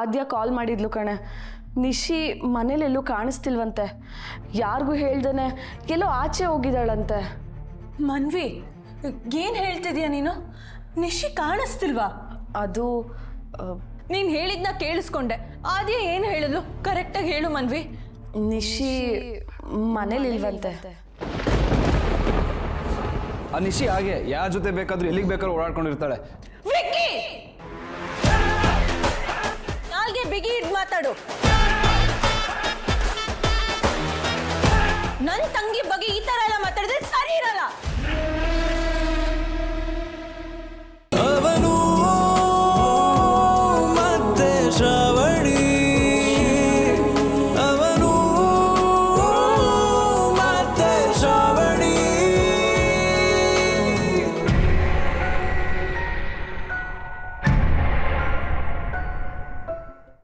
ಆದ್ಯ ಕಾಲ್ ಮಾಡಿದ್ಲು ಕಣೆ. ನಿಶಿ ಮನೇಲೆಲ್ಲೂ ಕಾಣಿಸ್ತಿಲ್ವಂತೆ. ಯಾರಿಗೂ ಹೇಳ್ದೇನೆ ಎಲ್ಲೋ ಆಚೆ ಹೋಗಿದ್ದಾಳಂತೆ. ಮನ್ವಿ ಏನು ಹೇಳ್ತಿದ್ಯಾ ನೀನು? ನಿಶಿ ಕಾಣಿಸ್ತಿಲ್ವಾ? ಅದು ನೀನು ಹೇಳಿದ್ನ ಕೇಳಿಸ್ಕೊಂಡೆ. ಆದ್ಯ ಏನು ಹೇಳಿದ್ಲು? ಕರೆಕ್ಟಾಗಿ ಹೇಳು ಮನ್ವಿ. ನಿಶಿ ಮನೇಲಿಲ್ವಂತೆ. ಆ ನಿಶಿ ಹಾಗೆ ಯಾರ ಜೊತೆ ಬೇಕಾದ್ರೂ ಎಲ್ಲಿಗೆ ಬೇಕಾದ್ರೂ ಓಡಾಡ್ಕೊಂಡಿರ್ತಾಳೆ. ಇದ್ ಮಾತಾಡು. ನನ್ ತಂಗಿ ಬಗ್ಗೆ